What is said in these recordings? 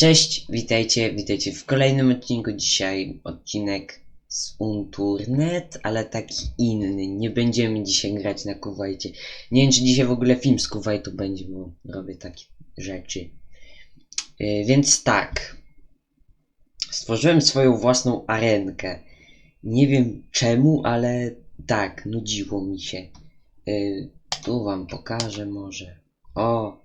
Cześć, witajcie, witajcie w kolejnym odcinku. Dzisiaj odcinek z Unturnet, ale taki inny. Nie będziemy dzisiaj grać na Kuwajcie. Nie wiem, czy dzisiaj w ogóle film z Kuwajtu będzie, bo robię takie rzeczy. Yy, więc tak. Stworzyłem swoją własną arenkę. Nie wiem czemu, ale tak, nudziło mi się. Yy, tu wam pokażę może. O,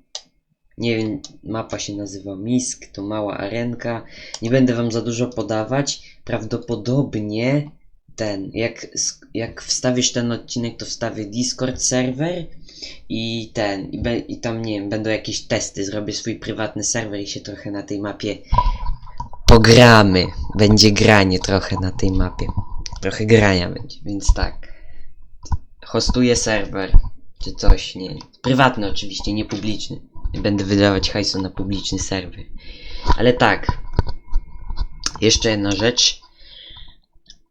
nie wiem, mapa się nazywa Misk, to mała arenka. Nie będę wam za dużo podawać. Prawdopodobnie ten, jak, jak wstawisz ten odcinek, to wstawię Discord serwer i ten, i, be, i tam nie wiem, będą jakieś testy. Zrobię swój prywatny serwer i się trochę na tej mapie pogramy. Będzie granie trochę na tej mapie. Trochę grania będzie, więc tak. Hostuję serwer, czy coś, nie. Prywatny oczywiście, nie publiczny. Nie będę wydawać hajsu na publiczny serwer. Ale tak. Jeszcze jedna rzecz.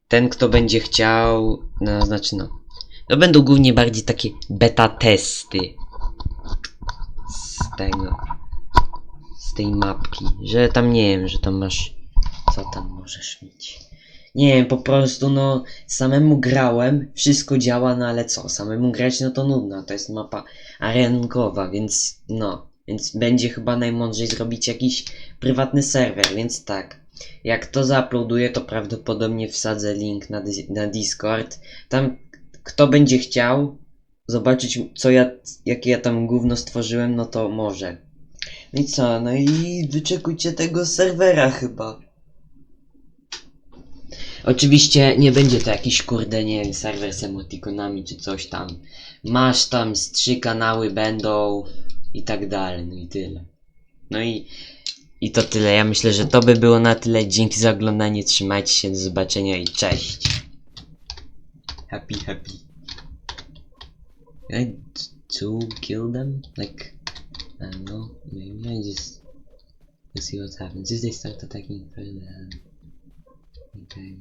Ten, kto będzie chciał. No, znaczy, no. To będą głównie bardziej takie beta testy. Z tego. Z tej mapki. Że tam nie wiem, że tam masz. Co tam możesz mieć? Nie wiem, po prostu no. Samemu grałem, wszystko działa, no ale co? Samemu grać, no to nudno. To jest mapa arenkowa, więc no. Więc będzie chyba najmądrzej zrobić jakiś prywatny serwer, więc tak. Jak to zauploaduję, to prawdopodobnie wsadzę link na, na Discord. Tam kto będzie chciał zobaczyć, co ja, jakie ja tam gówno stworzyłem, no to może. I co? No i wyczekujcie tego serwera chyba. Oczywiście nie będzie to jakiś kurde, nie wiem, serwer z emotikonami czy coś tam. Masz tam z trzy kanały będą i tak dalej, no i tyle. No i, i to tyle. Ja myślę, że to by było na tyle. Dzięki za oglądanie, trzymajcie się, do zobaczenia i cześć. Happy, happy. I to kill them? Like, I don't know, maybe I just let's see what happens. If they start attacking further, okay.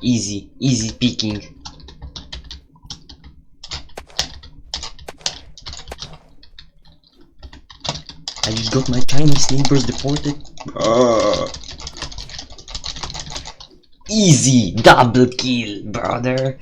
Easy, easy picking. I just got my Chinese neighbors deported. Ah. Easy, double kill, brother.